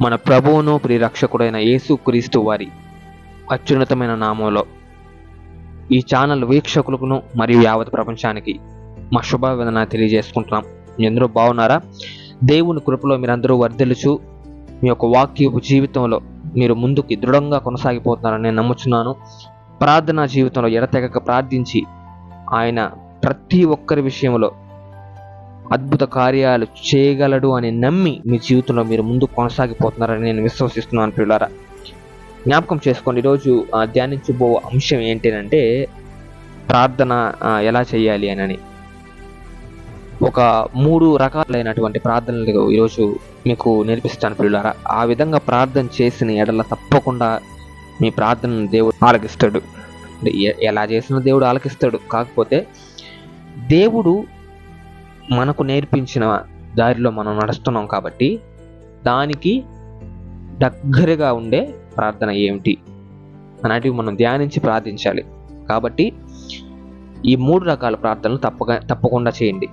మన ప్రభువును ప్రియరక్షకుడైన యేసు క్రీస్తు వారి అత్యున్నతమైన నామంలో ఈ ఛానల్ వీక్షకులకును మరియు యావత్ ప్రపంచానికి మా శుభావేదన తెలియజేసుకుంటున్నాం. ఎందరూ బాగున్నారా? దేవుని కృపలో మీరందరూ వర్ధిల్లుచు మీ యొక్క వాక్యపు జీవితంలో మీరు ముందుకి దృఢంగా కొనసాగిపోతున్నారని నేను నమ్ముచున్నాను. ప్రార్థనా జీవితంలో ఎడతెగక ప్రార్థించి ఆయన ప్రతి ఒక్కరి విషయంలో అద్భుత కార్యాలు చేయగలడు అని నమ్మి మీ జీవితంలో మీరు ముందు కొనసాగిపోతున్నారని నేను విశ్వసిస్తున్నాను పిల్లరా జ్ఞాపకం చేసుకోండి ఈరోజు ఆ, ధ్యానించబో అంశం ఏంటంటే ప్రార్థన ఎలా చేయాలి అని ఒక మూడు రకాలైనటువంటి ప్రార్థనలు ఈరోజు మీకు నేర్పిస్తాను పిల్లారా ఆ విధంగా ప్రార్థన చేసిన ఎడల తప్పకుండా మీ ప్రార్థనను దేవుడు ఆలకిస్తాడు. ఎలా చేసిన దేవుడు ఆలకిస్తాడు. కాకపోతే దేవుడు మనకు నేర్పించిన దారిలో మనం నడుస్తున్నాం కాబట్టి దానికి దగ్గరగా ఉండే ప్రార్థన ఏమిటి అలాంటివి మనం ధ్యానించి ప్రార్థించాలి. కాబట్టి ఈ మూడు రకాల ప్రార్థనలు తప్పక తప్పకుండా చేయండి.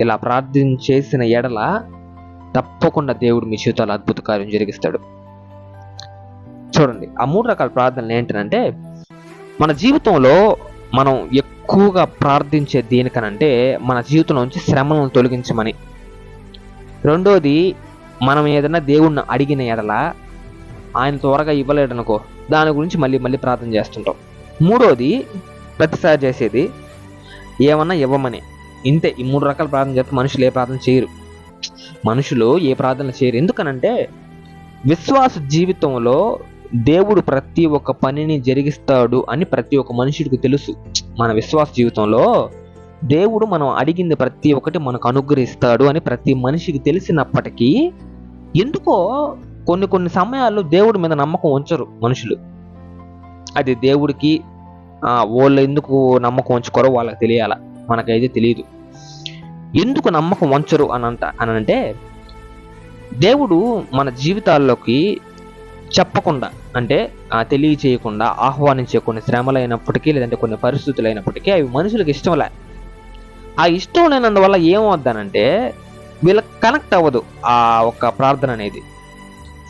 ఇలా ప్రార్థన చేసిన ఎడల తప్పకుండా దేవుడు మీ జీవితాలు అద్భుత కార్యం జరిగిస్తాడు. చూడండి ఆ మూడు రకాల ప్రార్థనలు ఏంటంటే మన జీవితంలో మనం ఎక్కువగా ప్రార్థించే దేనికనంటే మన జీవితం నుంచి శ్రమలను తొలగించమని. రెండోది మనం ఏదైనా దేవుణ్ణి అడిగిన ఎడల ఆయన త్వరగా ఇవ్వలేడనుకో దాని గురించి మళ్ళీ మళ్ళీ ప్రార్థన చేస్తుంటాం. మూడోది ప్రతిసారి చేసేది ఏమన్నా ఇవ్వమని. ఇంతే ఈ మూడు రకాల ప్రార్థన చేస్తే మనుషులు ఏ ప్రార్థన చేయరు. మనుషులు ఏ ప్రార్థన చేయరు. ఎందుకనంటే విశ్వాస జీవితంలో దేవుడు ప్రతి ఒక్క పనిని జరిగిస్తాడు అని ప్రతి ఒక్క మనుషుడికి తెలుసు. మన విశ్వాస జీవితంలో దేవుడు మనం అడిగింది ప్రతి ఒక్కటి మనకు అనుగ్రహిస్తాడు అని ప్రతి మనిషికి తెలిసినప్పటికీ ఎందుకో కొన్ని కొన్ని సమయాల్లో దేవుడి మీద నమ్మకం ఉంచరు మనుషులు. అది దేవుడికి వాళ్ళు ఎందుకు నమ్మకం ఉంచుకోరో వాళ్ళకి తెలియాల. మనకైతే తెలియదు ఎందుకు నమ్మకం వంచరు అని అంట అని అంటే దేవుడు మన జీవితాల్లోకి చెప్పకుండా అంటే తెలియచేయకుండా ఆహ్వానించే కొన్ని శ్రమలు అయినప్పటికీ లేదంటే కొన్ని పరిస్థితులు అయినప్పటికీ అవి మనుషులకు ఇష్టంలే ఆ ఇష్టం లేనందువల్ల ఏమవుద్దానంటే వీళ్ళకి కనెక్ట్ అవ్వదు ఆ ఒక్క ప్రార్థన అనేది.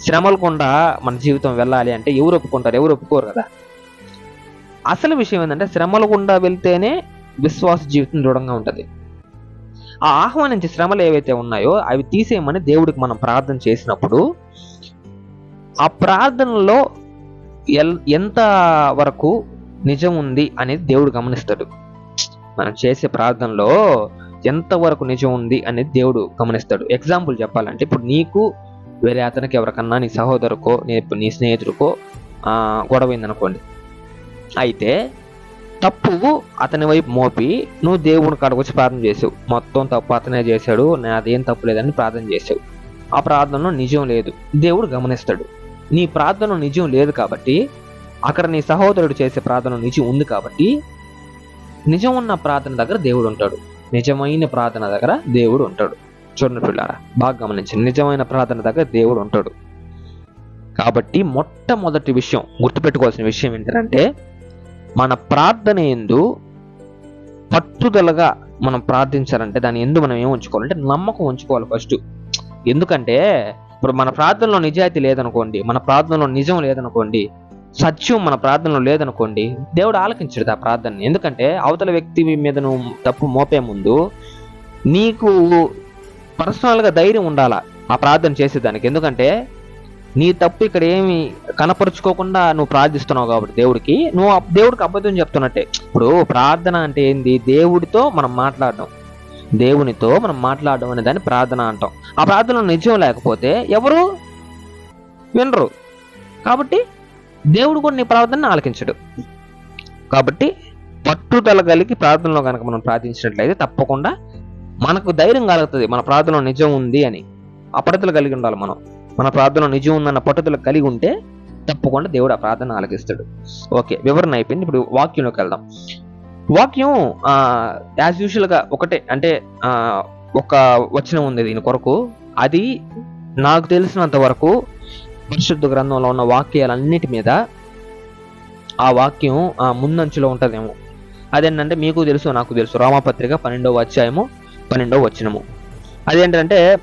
శ్రమలు గుండా మన జీవితం వెళ్ళాలి అంటే ఎవరు ఒప్పుకుంటారు? ఎవరు ఒప్పుకోరు కదా? అసలు విషయం ఏంటంటే శ్రమలు గుండా వెళ్తేనే విశ్వాస జీవితం దృఢంగా ఉంటుంది. ఆ ఆహ్వానించే శ్రమలు ఏవైతే ఉన్నాయో అవి తీసేయమని దేవుడికి మనం ప్రార్థన చేసినప్పుడు ఆ ప్రార్థనలో ఎల్ ఎంత వరకు నిజం ఉంది అనేది దేవుడు గమనిస్తాడు. మనం చేసే ప్రార్థనలో ఎంతవరకు నిజం ఉంది అనేది దేవుడు గమనిస్తాడు. ఎగ్జాంపుల్ చెప్పాలంటే ఇప్పుడు నీకు వేరే అతనికి ఎవరికన్నా నీ సహోదరుకో నీ నీ స్నేహితుడికో గొడవైందనుకోండి. అనుకోండి అయితే తప్పు అతని వైపు మోపి నువ్వు దేవుని కాడకు వచ్చి ప్రార్థన చేసావు. మొత్తం తప్పు అతనే చేశాడు నాదేం తప్పు లేదని ప్రార్థన చేసావు. ఆ ప్రార్థనలో నిజం లేదు. దేవుడు గమనిస్తాడు. నీ ప్రార్థన నిజం లేదు కాబట్టి అక్కడ నీ సహోదరుడు చేసే ప్రార్థన నిజం ఉంది కాబట్టి నిజం ఉన్న ప్రార్థన దగ్గర దేవుడు ఉంటాడు. నిజమైన ప్రార్థన దగ్గర దేవుడు ఉంటాడు. చూడండి పిల్లారా బాగా గమనించండి. నిజమైన ప్రార్థన దగ్గర దేవుడు ఉంటాడు. కాబట్టి మొట్టమొదటి విషయం గుర్తుపెట్టుకోవాల్సిన విషయం ఏంటంటే మన ప్రార్థన ఎందు పట్టుదలగా మనం ప్రార్థించాలంటే దాని ఎందు మనం ఏం ఉంచుకోవాలంటే నమ్మకం ఉంచుకోవాలి ఫస్ట్ ఎందుకంటే ఇప్పుడు మన ప్రార్థనలో నిజాయితీ లేదనుకోండి మన ప్రార్థనలో నిజం లేదనుకోండి సత్యం మన ప్రార్థనలో లేదనుకోండి దేవుడు ఆలకించడు ఆ ప్రార్థనని. ఎందుకంటే అవతల వ్యక్తి మీద నువ్వు తప్పు మోపే ముందు నీకు పర్సనల్గా ధైర్యం ఉండాలా ఆ ప్రార్థన చేసేదానికి. ఎందుకంటే నీ తప్పు ఇక్కడ ఏమి కనపరుచుకోకుండా నువ్వు ప్రార్థిస్తున్నావు కాబట్టి దేవుడికి. నువ్వు దేవుడికి అబద్ధం చెప్తున్నట్టే. ఇప్పుడు ప్రార్థన అంటే ఏంది? దేవుడితో మనం మాట్లాడడం. దేవునితో మనం మాట్లాడడం అనే దాన్ని ప్రార్థన అంటాం. ఆ ప్రార్థనలో నిజం లేకపోతే ఎవరు? వినరు. కాబట్టి దేవుడు కూడా నీ ప్రార్థనని ఆలకించడు. కాబట్టి పట్టుదల కలిగి ప్రార్థనలో కనుక మనం ప్రార్థించినట్లయితే తప్పకుండా మనకు ధైర్యం కలుగుతుంది. మన ప్రార్థనలో నిజం ఉంది అని. అపడతలు కలిగి ఉండాలి మనం. మన ప్రార్థనలో నిజం ఉందన్న పట్టుదల కలిగి ఉంటే తప్పకుండా దేవుడు ఆ ప్రార్థన ఆలకిస్తాడు. ఓకే వివరణ అయిపోయింది. ఇప్పుడు వాక్యంలోకి వెళ్దాం. వాక్యం యాజ్ యూజువల్గా ఒకటే అంటే ఒక వచనం ఉంది దీని కొరకు. అది నాకు తెలిసినంత వరకు పరిశుద్ధ గ్రంథంలో ఉన్న వాక్యాలన్నిటి మీద ఆ వాక్యం ఆ ముందంచులో ఉంటుందేమో. అదేంటంటే మీకు తెలుసు నాకు తెలుసు. రామపత్రిక పన్నెండవ అధ్యాయము పన్నెండవ వచనము. అదేంటంటే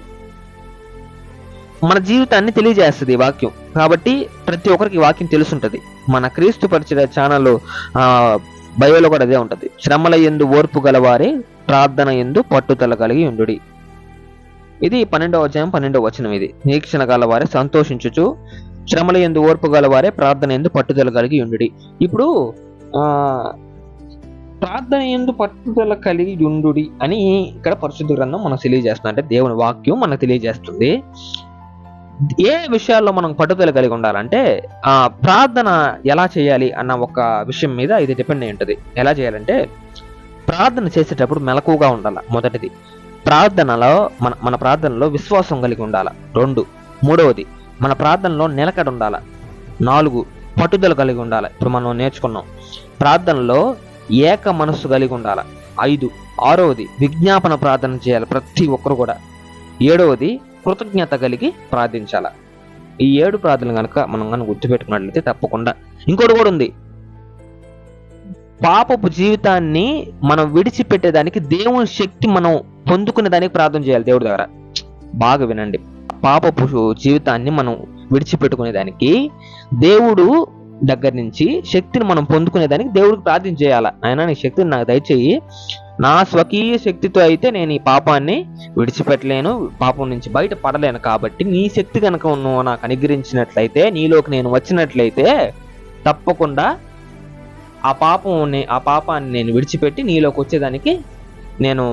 మన జీవితాన్ని తెలియజేస్తుంది వాక్యం. కాబట్టి ప్రతి ఒక్కరికి వాక్యం తెలుసుంటది. మన క్రీస్తు పరిచయ ఛానల్ బయోలో కూడా అదే ఉంటుంది. శ్రమల ఎందు ఓర్పు గలవారే ప్రార్థన ఎందు పట్టుదల కలిగి ఉండుడి. ఇది పన్నెండవ అధ్యాయం పన్నెండవ వచనం ఇది. నిరీక్షణ గలవారే సంతోషించుచు శ్రమల ఎందు ఓర్పు గలవారే ప్రార్థన ఎందు పట్టుదల కలిగి ఉండుడి. ఇప్పుడు ప్రార్థన ఎందు పట్టుదల కలిగి ఉండుడి అని ఇక్కడ పరిశుద్ధ గ్రంథం మనకు తెలియజేస్తుంది అంటే దేవుని వాక్యం మనకు తెలియజేస్తుంది. ఏ విషయాల్లో మనం పట్టుదల కలిగి ఉండాలంటే ఆ ప్రార్థన ఎలా చేయాలి అన్న ఒక విషయం మీద ఇది డిపెండ్ అయి ఉంటుంది. ఎలా చేయాలంటే ప్రార్థన చేసేటప్పుడు మెలకుగా ఉండాలి మొదటిది. ప్రార్థనలో మన మన ప్రార్థనలో విశ్వాసం కలిగి ఉండాల. రెండు. మూడవది మన ప్రార్థనలో నిలకడ ఉండాల. నాలుగు పట్టుదల కలిగి ఉండాలి. ఇప్పుడు మనం నేర్చుకున్నాం. ప్రార్థనలో ఏక మనస్సు కలిగి ఉండాలి. ఐదు. ఆరవది విజ్ఞాపన ప్రార్థన చేయాలి ప్రతి ఒక్కరు కూడా. ఏడవది కృతజ్ఞత కలిగి ప్రార్థించాల. ఈ ఏడు ప్రార్థనలు కనుక మనం కనుక గుర్తుపెట్టుకున్నట్లయితే తప్పకుండా. ఇంకోటి కూడా ఉంది. పాపపు జీవితాన్ని మనం విడిచిపెట్టేదానికి దేవుని శక్తి మనం పొందుకునే దానికి ప్రార్థన చేయాలి దేవుడి దగ్గర. బాగా వినండి. పాపపు జీవితాన్ని మనం విడిచిపెట్టుకునేదానికి దేవుడు దగ్గర నుంచి శక్తిని మనం పొందుకునేదానికి దేవుడికి ప్రార్థన చేయాలి. ఆయన నీ శక్తిని నాకు దయచేయి. నా స్వకీయ శక్తితో అయితే నేను ఈ పాపాన్ని విడిచిపెట్టలేను పాపం నుంచి బయట పడలేను. కాబట్టి నీ శక్తి కనుక నువ్వు నాకు అనుగ్రహించినట్లయితే నీలోకి నేను వచ్చినట్లయితే తప్పకుండా ఆ పాపం ఆ పాపాన్ని నేను విడిచిపెట్టి నీలోకి వచ్చేదానికి నేను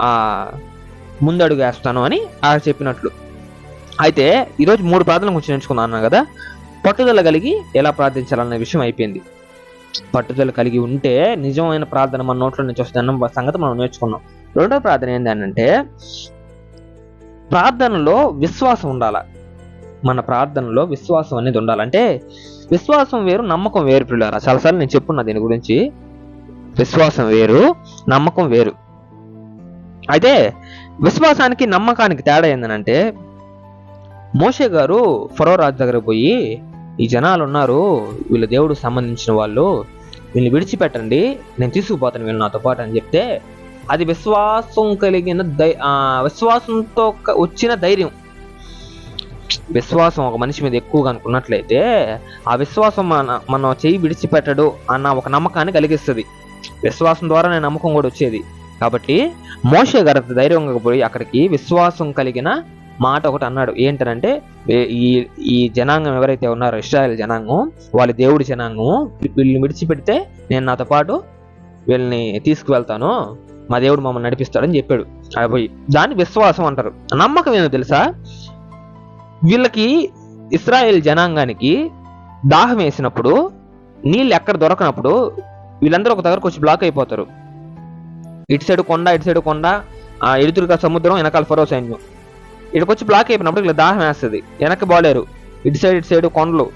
ఆ ముందడుగు వేస్తాను అని ఆ చెప్పినట్లు. అయితే ఈరోజు మూడు ప్రార్థనలు గురించి నేర్చుకున్నాను కదా. పట్టుదల కలిగి ఎలా ప్రార్థించాలన్న విషయం అయిపోయింది. పట్టుదల కలిగి ఉంటే నిజమైన ప్రార్థన మన నోట్లో నుంచి వస్తుందన్న సంగతి మనం నేర్చుకున్నాం. రెండో ప్రార్థన ఏంటంటే ప్రార్థనలో విశ్వాసం ఉండాల? మన ప్రార్థనలో విశ్వాసం అనేది ఉండాలంటే విశ్వాసం వేరు నమ్మకం వేరు పిల్లరా. చాలాసార్లు నేను చెప్పున్నా దీని గురించి. విశ్వాసం వేరు నమ్మకం వేరు. అయితే విశ్వాసానికి నమ్మకానికి తేడా ఏంటంటే మోషే గారు ఫరో రాజు దగ్గర పోయి ఈ జనాలు ఉన్నారు వీళ్ళ దేవుడికి సంబంధించిన వాళ్ళు వీళ్ళని విడిచిపెట్టండి నేను తీసుకుపోతాను వీళ్ళు నాతో పాటు అని చెప్తే అది విశ్వాసం కలిగిన దై విశ్వాసంతో వచ్చిన ధైర్యం. విశ్వాసం ఒక మనిషి మీద ఎక్కువగా అనుకున్నట్లయితే ఆ విశ్వాసం మన మనం చేయి విడిచిపెట్టడు అన్న ఒక నమ్మకాన్ని కలిగిస్తుంది. విశ్వాసం ద్వారానే నమ్మకం కూడా వచ్చేది. కాబట్టి మోషే గారు ధైర్యంగా పోయి అక్కడికి విశ్వాసం కలిగిన మాట ఒకటి అన్నాడు. ఏంటంటే ఈ ఈ జనాంగం ఎవరైతే ఉన్నారో ఇస్రాయల్ జనాంగం వాళ్ళ దేవుడి జనాంగం వీళ్ళని విడిచిపెడితే నేను నాతో పాటు వీళ్ళని తీసుకువెళ్తాను. మా దేవుడు మమ్మల్ని నడిపిస్తాడని చెప్పాడు. పోయి దాన్ని విశ్వాసం అంటారు. నమ్మకం ఏమో తెలుసా? వీళ్ళకి ఇస్రాయేల్ జనాంగానికి దాహం వేసినప్పుడు నీళ్ళు ఎక్కడ దొరకనప్పుడు వీళ్ళందరూ ఒక దగ్గరకు వచ్చి బ్లాక్ అయిపోతారు. ఇటు సైడ్ కొండ ఇటు సైడ్ కొండ ఎదురుగా సముద్రం వెనకాల ఫరో సైన్యం. ఇక్కడికి బ్లాక్ అయిపోయినప్పుడు ఇలా దాహం వేస్తుంది. వెనక్కి బోలేరు ఇటు సైడ్ ఇటు సైడ్ కొండలు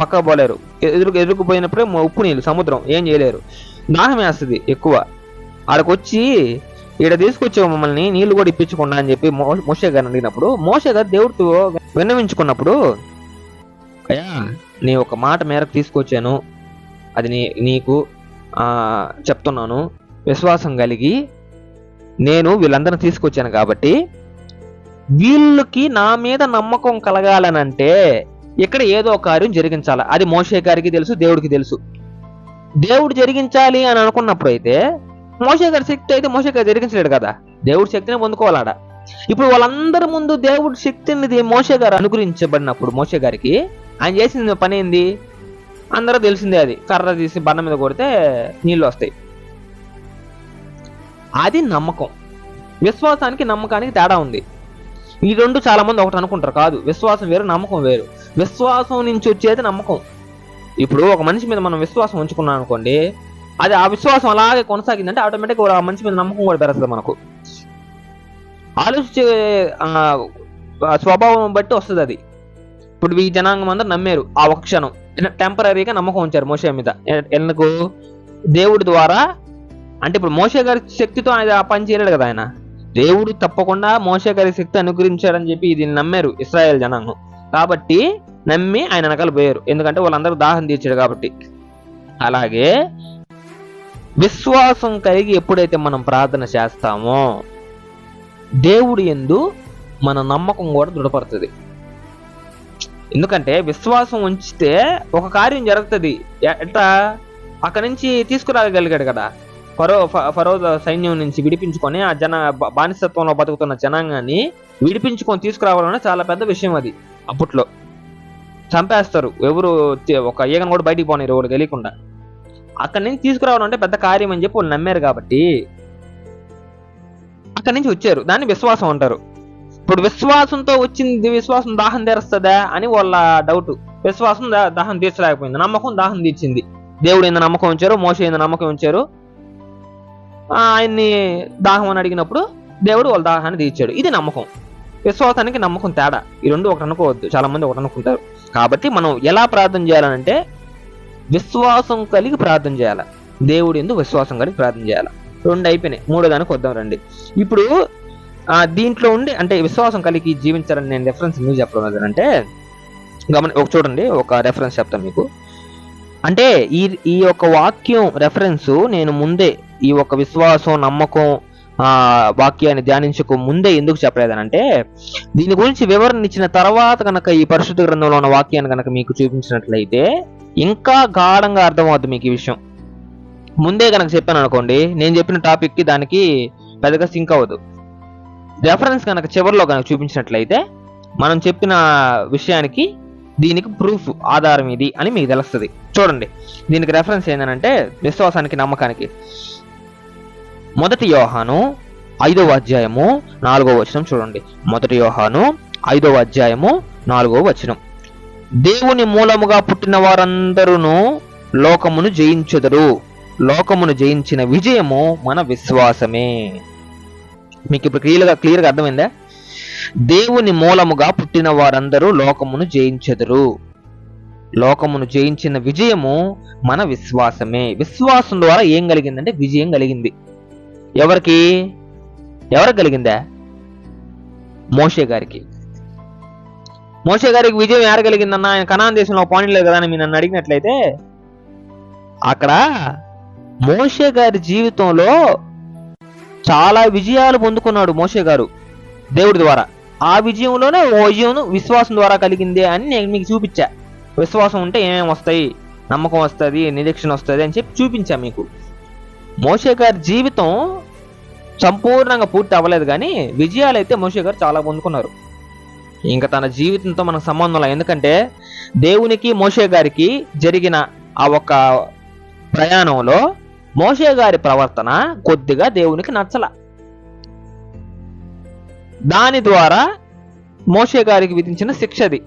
పక్క పోలేరు ఎదురు ఎదురుకుపోయినప్పుడే ఉప్పు నీళ్ళు సముద్రం ఏం చేయలేరు. దాహం వేస్తుంది ఎక్కువ. ఆడకొచ్చి ఇక్కడ తీసుకొచ్చే మమ్మల్ని నీళ్ళు కూడా ఇప్పించకుండా అని చెప్పి మోసే గారిని అడిగినప్పుడు మోసే గారు దేవుడితో విన్నవించుకున్నప్పుడు అయ్యా నీ ఒక మాట మేరకు తీసుకొచ్చాను. అది నీ నీకు చెప్తున్నాను. విశ్వాసం కలిగి నేను వీళ్ళందరిని తీసుకొచ్చాను కాబట్టి వీళ్ళకి నా మీద నమ్మకం కలగాలనంటే ఇక్కడ ఏదో కార్యం జరిగించాలి. అది మోషే గారికి తెలుసు దేవుడికి తెలుసు. దేవుడు జరిగించాలి అని అనుకున్నప్పుడు అయితే మోషే గారి శక్తి అయితే మోషే గారు జరిగించలేడు కదా. దేవుడి శక్తిని పొందుకోవాలాడ ఇప్పుడు వాళ్ళందరి ముందు దేవుడి శక్తిని మోషే గారు అనుగ్రహించబడినప్పుడు మోషే గారికి ఆయన చేసిన పని ఏంది? అందరూ తెలిసిందే అది. కర్ర తీసి బండ మీద కొడితే నీళ్ళు వస్తాయి. అది నమ్మకం. విశ్వాసానికి నమ్మకానికి తేడా ఉంది. ఈ రెండు చాలా మంది ఒకటి అనుకుంటారు. కాదు విశ్వాసం వేరు నమ్మకం వేరు. విశ్వాసం నుంచి వచ్చేది నమ్మకం. ఇప్పుడు ఒక మనిషి మీద మనం విశ్వాసం ఉంచుకున్నాం అనుకోండి అది ఆ విశ్వాసం అలాగే కొనసాగిందంటే ఆటోమేటిక్గా ఆ మనిషి మీద నమ్మకం కూడా పెరుగుతుంది మనకు. ఆలోచించే స్వభావం బట్టి వస్తుంది అది. ఇప్పుడు ఈ జనాంగం అందరూ నమ్మారు ఆ ఒక క్షణం. టెంపరీగా నమ్మకం ఉంచారు మోసే మీద. ఎందుకు? దేవుడి ద్వారా అంటే ఇప్పుడు మోసే గారి శక్తితో ఆయన పని చేయలేడు కదా ఆయన. దేవుడు తప్పకుండా మోసే గారి శక్తి అనుగ్రహించాడని చెప్పి ఇది నమ్మారు ఇస్రాయేల్ జనాంగం. కాబట్టి నమ్మి ఆయన వెనకాల పోయారు. ఎందుకంటే వాళ్ళందరూ దాహం తీర్చాడు కాబట్టి. అలాగే విశ్వాసం కలిగి ఎప్పుడైతే మనం ప్రార్థన చేస్తామో దేవుడు ఎందు మన నమ్మకం కూడా దృఢపడుతుంది. ఎందుకంటే విశ్వాసం ఉంచితే ఒక కార్యం జరుగుతుంది. ఎట్లా? అక్కడి నుంచి తీసుకురాగలిగాడు కదా. ఫరో ఫరో సైన్యం నుంచి విడిపించుకొని ఆ జన బానిసత్వంలో బతుకుతున్న జనాంగాన్ని విడిపించుకొని తీసుకురావాలని చాలా పెద్ద విషయం అది అప్పట్లో. చంపేస్తారు. ఎవరు ఒక ఈగను కూడా బయటికి పోనీరు ఎవరు తెలియకుండా. అక్కడి నుంచి తీసుకురావడం అంటే పెద్ద కార్యం అని చెప్పి వాళ్ళు నమ్మారు కాబట్టి అక్కడి నుంచి వచ్చారు. దాన్ని విశ్వాసం అంటారు. ఇప్పుడు విశ్వాసంతో వచ్చింది విశ్వాసం దాహం తీరుస్తుందా అని వాళ్ళ డౌట్ విశ్వాసం దాహం తీర్చలేకపోయింది. నమ్మకం దాహం తీర్చింది. దేవుడు ఏంది నమ్మకం ఉంచారు మోస ఏంది నమ్మకం ఉంచారు? ఆయన్ని దాహం అని అడిగినప్పుడు దేవుడు వాళ్ళ దాహాన్ని తీర్చాడు. ఇది నమ్మకం. విశ్వాసానికి నమ్మకం తేడా. ఈ రెండు ఒకటి అనుకోవద్దు. చాలా మంది ఒకటి అనుకుంటారు. కాబట్టి మనం ఎలా ప్రార్థన చేయాలంటే విశ్వాసం కలిగి ప్రార్థన చేయాలి. దేవుడు ఎందుకు విశ్వాసం కలిగి ప్రార్థన చేయాలి. రెండు అయిపోయినాయి. మూడో దానికి వద్దాం రండి. ఇప్పుడు ఆ, దీంట్లో ఉండి అంటే విశ్వాసం కలిగి జీవించాలని నేను రెఫరెన్స్ మీకు చెప్పడం అంటే గమని ఒక చూడండి ఒక రెఫరెన్స్ చెప్తాను మీకు. అంటే ఈ ఈ యొక్క వాక్యం రెఫరెన్స్ నేను ముందే ఈ ఒక విశ్వాసం నమ్మకం వాక్యాన్ని ధ్యానించకు ముందే ఎందుకు చెప్పలేదనంటే దీని గురించి వివరణ ఇచ్చిన తర్వాత కనుక ఈ పరిశుద్ధ గ్రంథంలో ఉన్న వాక్యాన్ని కనుక మీకు చూపించినట్లయితే ఇంకా గాఢంగా అర్థమవుతుంది మీకు ఈ విషయం. ముందే కనుక చెప్పాను అనుకోండి నేను చెప్పిన టాపిక్కి దానికి పెద్దగా సింక్ అవ్వదు. రెఫరెన్స్ కనుక చివరిలో కనుక చూపించినట్లయితే మనం చెప్పిన విషయానికి దీనికి ప్రూఫ్ ఆధారం ఇది అని మీకు తెలుస్తుంది. చూడండి దీనికి రెఫరెన్స్ ఏంటంటే విశ్వాసానికి నమ్మకానికి. మొదటి యోహాను ఐదవ అధ్యాయము నాలుగవ వచనం చూడండి. మొదటి యోహాను ఐదవ అధ్యాయము నాలుగవ వచనం. దేవుని మూలముగా పుట్టిన వారందరూ లోకమును జయించుదరు. లోకమును జయించిన విజయము మన విశ్వాసమే. మీకు ఇప్పుడు క్లియర్గా క్లియర్గా అర్థమైందా? దేవుని మూలముగా పుట్టిన వారందరూ లోకమును జయించెదరు. లోకమును జయించిన విజయము మన విశ్వాసమే. విశ్వాసం ద్వారా ఏం కలిగిందంటే విజయం కలిగింది. ఎవరికి? ఎవరికి కలిగిందా? మోషే గారికి. మోషే గారికి విజయం ఎవరు కలిగిందన్న? ఆయన కనాన్ దేశంలో పోనీలేదు కదా అని మీరు నన్ను అడిగినట్లయితే అక్కడ మోషే గారి జీవితంలో చాలా విజయాలు పొందుకున్నాడు మోషే గారు దేవుడి ద్వారా. ఆ విజయంలోనే ఓ విజయం విశ్వాసం ద్వారా కలిగింది అని నేను మీకు చూపించా. విశ్వాసం ఉంటే ఏమేమి వస్తాయి? నమ్మకం వస్తుంది నిరీక్షణ వస్తుంది అని చెప్పి చూపించా మీకు. మోషే గారి జీవితం సంపూర్ణంగా పూర్తి అవ్వలేదు కానీ విజయాలు అయితే మోషే గారు చాలా పొందుకున్నారు. ఇంకా తన జీవితంతో మనకు సంబంధం లేదు. ఎందుకంటే దేవునికి మోషే గారికి జరిగిన ఆ ఒక్క ప్రయాణంలో మోషే గారి ప్రవర్తన కొద్దిగా దేవునికి నచ్చల. దాని ద్వారా మోషే గారికి విధించిన శిక్షది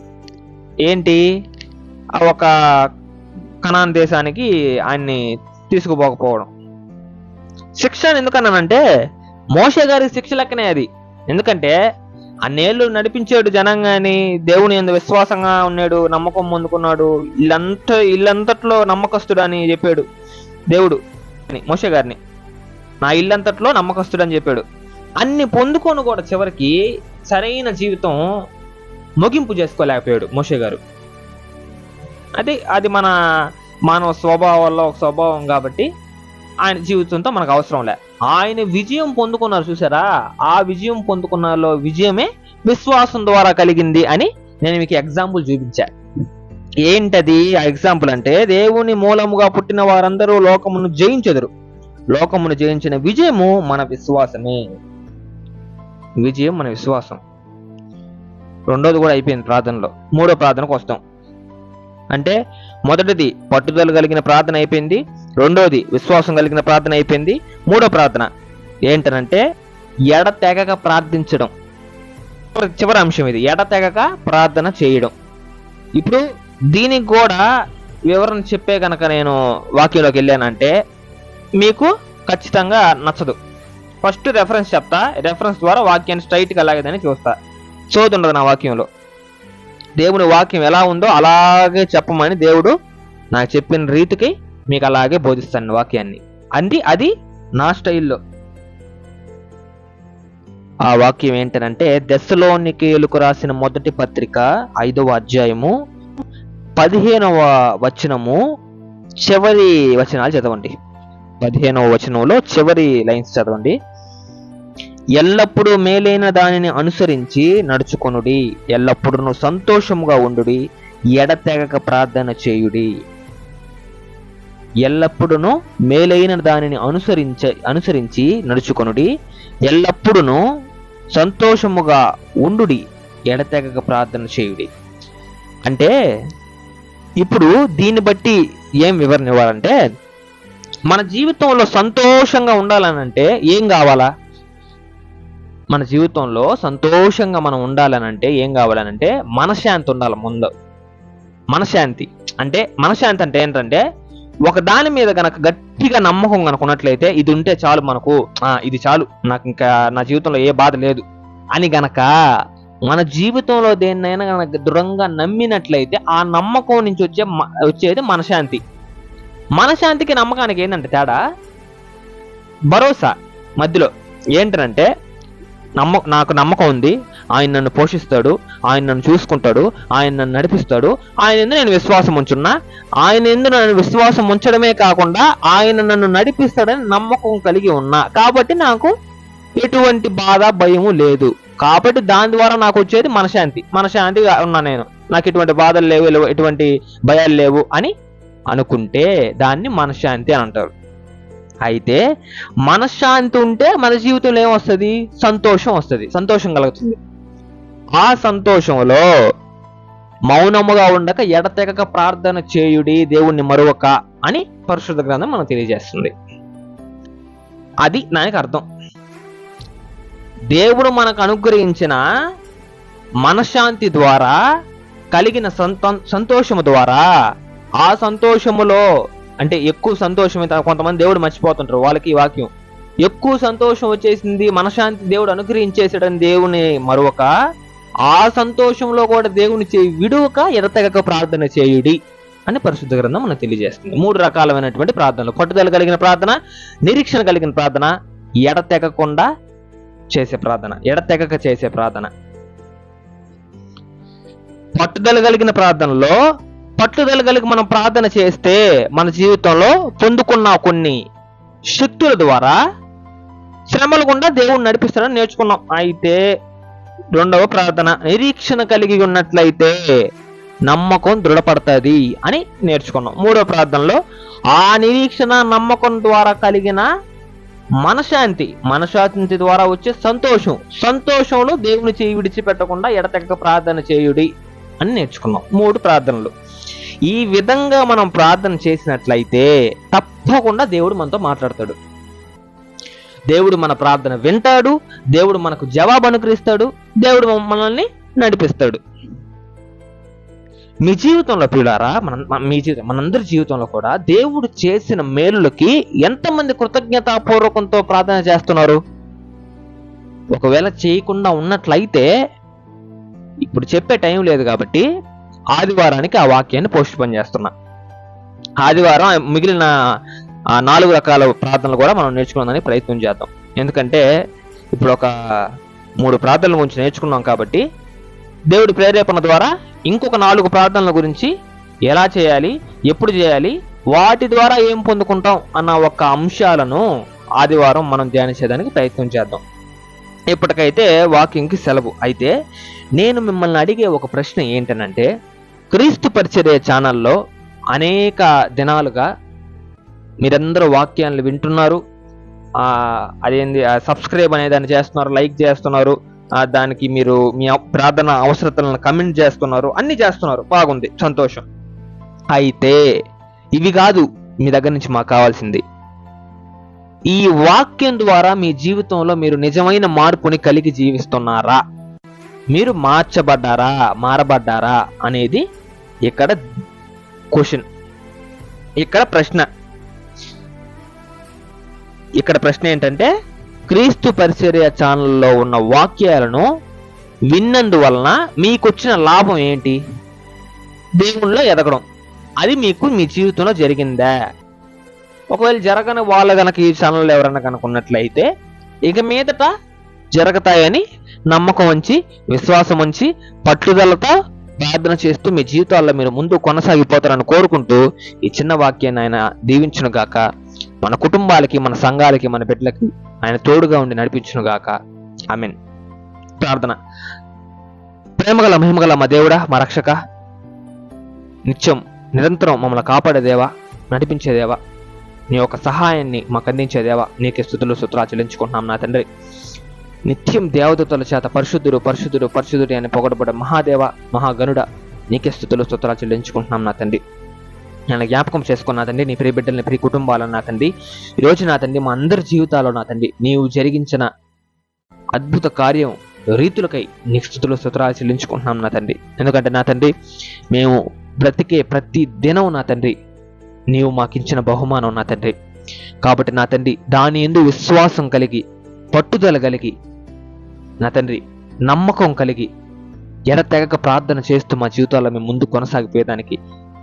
ఏంటి? ఆ ఒక కణాన్ దేశానికి ఆయన్ని తీసుకుపోకపోవడం. శిక్ష ఎందుకన్నానంటే మోషే గారి శిక్ష లెక్కనే అది. ఎందుకంటే అన్నేళ్ళు నడిపించాడు జనంగాని దేవుని ఎందు విశ్వాసంగా ఉన్నాడు నమ్మకం పొందుకున్నాడు ఇల్లంతా ఇల్లంతట్లో నమ్మకస్తుడు అని చెప్పాడు దేవుడు అని మోషే గారిని. నా ఇల్లంతట్లో నమ్మకస్తుడు అని చెప్పాడు. అన్ని పొందుకొని కూడా చివరికి సరైన జీవితం ముగింపు చేసుకోలేకపోయాడు మోషే గారు. అది అది మన మానవ స్వభావాల్లో ఒక స్వభావం కాబట్టి ఆయన జీవితంతో మనకు అవసరం లే. ఆయన విజయం పొందుకున్నారు చూసారా? ఆ విజయం పొందుకున్నలో విజయమే విశ్వాసం ద్వారా కలిగింది అని నేను మీకు ఎగ్జాంపుల్ చూపించా. ఏంటది? ఆ ఎగ్జాంపుల్ అంటే దేవుని మూలముగా పుట్టిన వారందరూ లోకమును జయించెదరు. లోకమును జయించిన విజయము మన విశ్వాసమే. విజయం మన విశ్వాసం. రెండోది కూడా అయిపోయింది ప్రార్థనలో. మూడో ప్రార్థనకు వస్తాం. అంటే మొదటిది పట్టుదల కలిగిన ప్రార్థన అయిపోయింది రెండోది విశ్వాసం కలిగిన ప్రార్థన అయిపోయింది మూడో ప్రార్థన ఏంటనంటే ఎడతెగక ప్రార్థించడం. చివరి- అంశం ఇది ఎడతెగక ప్రార్థన చేయడం. ఇప్పుడు దీనికి కూడా వివరణ చెప్పే కనుక నేను వాక్యంలోకి వెళ్ళానంటే మీకు ఖచ్చితంగా నచ్చదు. ఫస్ట్ రెఫరెన్స్ చెప్తా రెఫరెన్స్ ద్వారా వాక్యాన్ని స్ట్రైట్గా అలాగేదని చూస్తా. చూద్దుండదు నా వాక్యంలో. దేవుని వాక్యం ఎలా ఉందో అలాగే చెప్పమని దేవుడు నాకు చెప్పిన రీతికి మీకు అలాగే బోధిస్తాను వాక్యాన్ని. అంది అది నా స్టైల్లో. ఆ వాక్యం ఏంటంటే దశలోనికేయులకు రాసిన మొదటి పత్రిక ఐదవ అధ్యాయము పదిహేనవ వచనము చివరి వచనాలు చదవండి. పదిహేనవ వచనంలో చివరి లైన్స్ చదవండి. ఎల్లప్పుడూ మేలైన దానిని అనుసరించి నడుచుకొనుడి. ఎల్లప్పుడూ సంతోషముగా ఉండుడి. ఎడతెగక ప్రార్థన చేయుడి. ఎల్లప్పుడూ మేలైన దానిని అనుసరించ అనుసరించి నడుచుకొనుడి. ఎల్లప్పుడూ సంతోషముగా ఉండుడి. ఎడతెగక ప్రార్థన చేయుడి. అంటే ఇప్పుడు దీన్ని బట్టి ఏం వివరణ ఇవ్వాలంటే మన జీవితంలో సంతోషంగా ఉండాలనంటే ఏం కావాలా? మన జీవితంలో సంతోషంగా మనం ఉండాలనంటే ఏం కావాలనంటే మనశ్శాంతి ఉండాలి ముందు. మనశ్శాంతి. అంటే మనశ్శాంతి అంటే ఏంటంటే ఒక దాని మీద గనక గట్టిగా నమ్మకం కనుక ఉన్నట్లయితే ఇది ఉంటే చాలు మనకు ఇది చాలు. నాకు ఇంకా నా జీవితంలో ఏ బాధ లేదు అని గనక మన జీవితంలో దేన్నైనా కనుక దృఢంగా నమ్మినట్లయితే ఆ నమ్మకం నుంచి వచ్చే వచ్చేది మనశాంతి మనశాంతికి నమ్మకానికి ఏంటంటే తేడా? భరోసా. మధ్యలో ఏంటంటే నమ్మ నాకు నమ్మకం ఉంది. ఆయన నన్ను పోషిస్తాడు. ఆయన నన్ను చూసుకుంటాడు. ఆయన నన్ను నడిపిస్తాడు. ఆయన ఎందు నేను విశ్వాసం ఉంచున్నా. ఆయన ఎందు నన్ను విశ్వాసం ఉంచడమే కాకుండా ఆయన నన్ను నడిపిస్తాడని నమ్మకం కలిగి ఉన్నా. కాబట్టి నాకు ఎటువంటి బాధ భయము లేదు. కాబట్టి దాని ద్వారా నాకు వచ్చేది మనశాంతి మనశాంతిగా ఉన్నా నేను. నాకు ఎటువంటి బాధలు లేవు లేవు, ఎటువంటి భయాలు లేవు అని అనుకుంటే దాన్ని మనశ్శాంతి అని అంటారు. అయితే మనశ్శాంతి ఉంటే మన జీవితంలో ఏమొస్తుంది సంతోషం వస్తుంది. సంతోషం కలుగుతుంది. ఆ సంతోషంలో మౌనముగా ఉండక ఎడతెగక ప్రార్థన చేయుడి దేవుణ్ణి మరొక అని పరిశుద్ధ గ్రంథం మనకు తెలియజేస్తుంది. అది దానికి అర్థం. దేవుడు మనకు అనుగ్రహించిన మనశ్శాంతి ద్వారా కలిగిన సంతో సంతోషము ద్వారా ఆ సంతోషములో అంటే ఎక్కువ సంతోషం కొంతమంది దేవుడు మర్చిపోతుంటారు వాళ్ళకి ఈ వాక్యం. ఎక్కువ సంతోషం వచ్చేసింది మనశ్శాంతి దేవుడు అనుగ్రహించేసాడని దేవుని మరొక ఆ సంతోషంలో కూడా దేవుని చేయి విడువక ఎడతెగక ప్రార్థన చేయుడి అని పరిశుద్ధ గ్రంథం మనకు తెలియజేస్తుంది. మూడు రకాలైనటువంటి ప్రార్థనలు. పట్టుదల కలిగిన ప్రార్థన నిరీక్షణ కలిగిన ప్రార్థన ఎడతెగకుండా చేసే ప్రార్థన ఎడతెగక చేసే ప్రార్థన. పట్టుదల కలిగిన ప్రార్థనలో పట్టుదల కలిగి మనం ప్రార్థన చేస్తే మన జీవితంలో పొందుకున్న కొన్ని శక్తుల ద్వారా శ్రమలు గుండా దేవుడు నడిపిస్తాడని నేర్చుకున్నాం. అయితే రెండవ ప్రార్థన నిరీక్షణ కలిగి ఉన్నట్లయితే నమ్మకం దృఢపడుతుంది అని నేర్చుకున్నాం. మూడవ ప్రార్థనలో ఆ నిరీక్షణ నమ్మకం ద్వారా కలిగిన మనశాంతి మనశాంతి ద్వారా వచ్చే సంతోషం సంతోషంలో దేవుని చేయి విడిచిపెట్టకుండా ఎడతెక్క ప్రార్థన చేయుడి అని నేర్చుకున్నాం. మూడు ప్రార్థనలు. ఈ విధంగా మనం ప్రార్థన చేసినట్లయితే తప్పకుండా దేవుడు మనతో మాట్లాడతాడు. దేవుడు మన ప్రార్థన వింటాడు దేవుడు మనకు జవాబు అనుకరిస్తాడు దేవుడు మనల్ని నడిపిస్తాడు. మీ జీవితంలో ప్రియులారా మన మన- మీ జీవితం మనందరి జీవితంలో కూడా దేవుడు చేసిన మేలులకి ఎంతమంది కృతజ్ఞతాపూర్వకంతో ప్రార్థన చేస్తున్నారు? ఒకవేళ చేయకుండా ఉన్నట్లయితే ఇప్పుడు చెప్పే టైం లేదు కాబట్టి ఆదివారానికి ఆ వాక్యాన్ని పోస్ట్పోన్ చేస్తున్నా. ఆదివారం మిగిలిన నాలుగు రకాల ప్రార్థనలు కూడా మనం నేర్చుకోవడానికి ప్రయత్నం చేద్దాం. ఎందుకంటే ఇప్పుడు ఒక మూడు ప్రార్థనల గురించి నేర్చుకున్నాం కాబట్టి దేవుడి ప్రేరేపణ ద్వారా ఇంకొక నాలుగు ప్రార్థనల గురించి ఎలా చేయాలి ఎప్పుడు చేయాలి వాటి ద్వారా ఏం పొందుకుంటాం అన్న ఒక అంశాలను ఆదివారం మనం ధ్యానించేదానికి ప్రయత్నం చేద్దాం. ఇప్పటికైతే వాకింగ్కి సెలవు. అయితే నేను మిమ్మల్ని అడిగే ఒక ప్రశ్న ఏంటనంటే క్రీస్తు పరిచర్య ఛానల్లో అనేక దినాలుగా మీరందరూ వాక్యాలను వింటున్నారు. ఆ, అదేంది సబ్స్క్రైబ్ అనే దాన్ని చేస్తున్నారు లైక్ చేస్తున్నారు. దానికి మీరు మీ ప్రార్థన అవసరతలను కమెంట్ చేస్తున్నారు అన్ని చేస్తున్నారు. బాగుంది సంతోషం. అయితే ఇవి కాదు మీ దగ్గర నుంచి మాకు కావాల్సింది. ఈ వాక్యం ద్వారా మీ జీవితంలో మీరు నిజమైన మార్పుని కలిగి జీవిస్తున్నారా? మీరు మార్చబడ్డారా మారబడ్డారా అనేది ఇక్కడ క్వశ్చన్ ఇక్కడ ప్రశ్న. ఇక్కడ ప్రశ్న ఏంటంటే క్రీస్తు పరిచర్య ఛానల్లో ఉన్న వాక్యాలను విన్నందువలన మీకొచ్చిన లాభం ఏంటి? దేవుణ్ణిలో ఎదగడం. అది మీకు మీ జీవితంలో జరిగిందా? ఒకవేళ జరగని వాళ్ళు కనుక ఈ ఛానల్లో ఎవరైనా కనుకున్నట్లయితే ఇక మీదట జరుగుతాయని నమ్మకం ఉంచి విశ్వాసం ఉంచి పట్టుదలతో ప్రార్థన చేస్తూ మీ జీవితాల్లో మీరు ముందు కొనసాగిపోతారని కోరుకుంటూ ఈ చిన్న వాక్యాన్ని ఆయన దీవించును గాక. మన కుటుంబాలకి మన సంఘాలకి మన బిడ్డలకి ఆయన తోడుగా ఉండి నడిపించును గాక. మీన్ ప్రార్థన. ప్రేమగల మహిమగల మా దేవుడా మా రక్షక. నిత్యం నిరంతరం మమ్మల్ని కాపాడే దేవా నడిపించే దేవా. నీ యొక్క సహాయాన్ని మాకు అందించే దేవా. నీకే స్థుతులు సుతులు చెల్లించుకుంటున్నాం నా తండ్రి. నిత్యం దేవదూతల చేత పరిశుద్ధుడు పరిశుద్ధుడు పరిశుద్ధుడు అని పొగడబడ మహాదేవ మహాగనుడ నీకే స్థుతులు స్తోత్రాలు చెల్లించుకుంటున్నాం నా తండ్రి. నేను జ్ఞాపకం చేసుకున్న తండ్రి నీ ప్రియ బిడ్డల్ని ప్రియ కుటుంబాలను నా తండ్రి. ఈరోజు నా తండ్రి మా అందరి జీవితాల్లో నా తండ్రి నీవు జరిగించిన అద్భుత కార్యం రీతులకై నీ స్థుతులు స్తోత్రాలు చెల్లించుకుంటున్నాం నా తండ్రి. ఎందుకంటే నా తండ్రి మేము బ్రతికే ప్రతి దినం నా తండ్రి నీవు మాకిచ్చిన బహుమానం నా తండ్రి. కాబట్టి నా తండ్రి దాని ఎందు విశ్వాసం కలిగి పట్టుదల కలిగి నా తండ్రి నమ్మకం కలిగి ఎడతెగక ప్రార్థన చేస్తూ మా జీవితాల్లో మేము ముందు కొనసాగిపోయేదానికి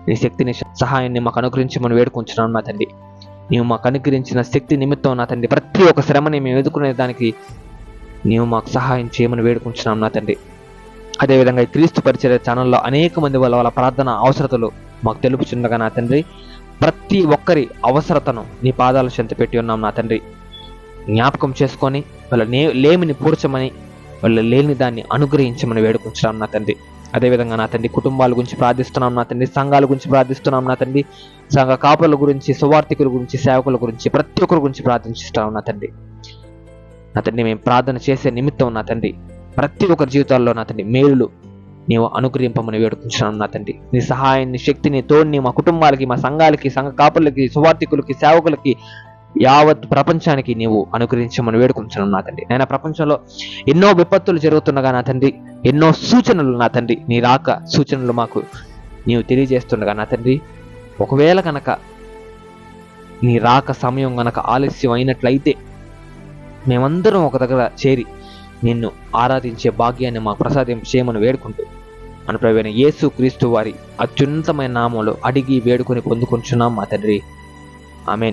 నీ శక్తిని సహాయాన్ని మాకు అనుగ్రహించమని వేడుకుంటున్నాను నా తండ్రి. నీవు మాకు అనుగ్రహించిన శక్తి నిమిత్తం నా తండ్రి ప్రతి ఒక్క శ్రమని మేము ఎదుర్కొనే దానికి నీవు మాకు సహాయం చేయమని వేడుకుంటున్నాం నా తండ్రి. అదేవిధంగా ఈ క్రీస్తు పరిచయ ఛానల్లో అనేక మంది వాళ్ళ వాళ్ళ ప్రార్థన అవసరతలు మాకు తెలుపుచుండగా నా తండ్రి ప్రతి ఒక్కరి అవసరతను నీ పాదాల చెంత పెట్టి ఉన్నాం నా తండ్రి. జ్ఞాపకం చేసుకొని వాళ్ళ నే లేమిని పూడ్చమని వాళ్ళ లేని దాన్ని అనుగ్రహించమని వేడుకుంటున్నాం నా తండ్రి. అదేవిధంగా నా తండ్రి కుటుంబాల గురించి ప్రార్థిస్తున్నాం నా తండ్రి సంఘాల గురించి ప్రార్థిస్తున్నాం నా తండ్రి సంఘ కాపుల గురించి సువార్థికుల గురించి సేవకుల గురించి ప్రతి ఒక్కరి గురించి ప్రార్థిస్తున్నాం నా తండ్రి. నా తండ్రి మేము ప్రార్థన చేసే నిమిత్తం నా తండ్రి ప్రతి ఒక్కరి జీవితాల్లో నా తండ్రి మేలులు నీవు అనుగ్రహింపమని వేడుకుంటున్నాను నా తండ్రి. నీ సహాయాన్ని శక్తిని తోడిని మా కుటుంబాలకి మా సంఘాలకి సంఘ కాపులకి సువార్థికులకి సేవకులకి యావత్ ప్రపంచానికి నీవు అనుగ్రహించమని వేడుకుంటున్నాను నా తండ్రి. నేను ప్రపంచంలో ఎన్నో విపత్తులు జరుగుతుండగా నా తండ్రి ఎన్నో సూచనలు నా తండ్రి నీ రాక సూచనలు మాకు నీవు తెలియజేస్తుండగా నా తండ్రి ఒకవేళ కనుక నీ రాక సమయం గనక ఆలస్యం అయినట్లయితే మేమందరం ఒక దగ్గర చేరి నిన్ను ఆరాధించే భాగ్యాన్ని మాకు ప్రసాదం చేయమని వేడుకుంటూ మన ప్రవీణ యేసు క్రీస్తు వారి అత్యున్నతమైన నామంలో అడిగి వేడుకొని పొందుకుంటున్నాం మా తండ్రి. ఐ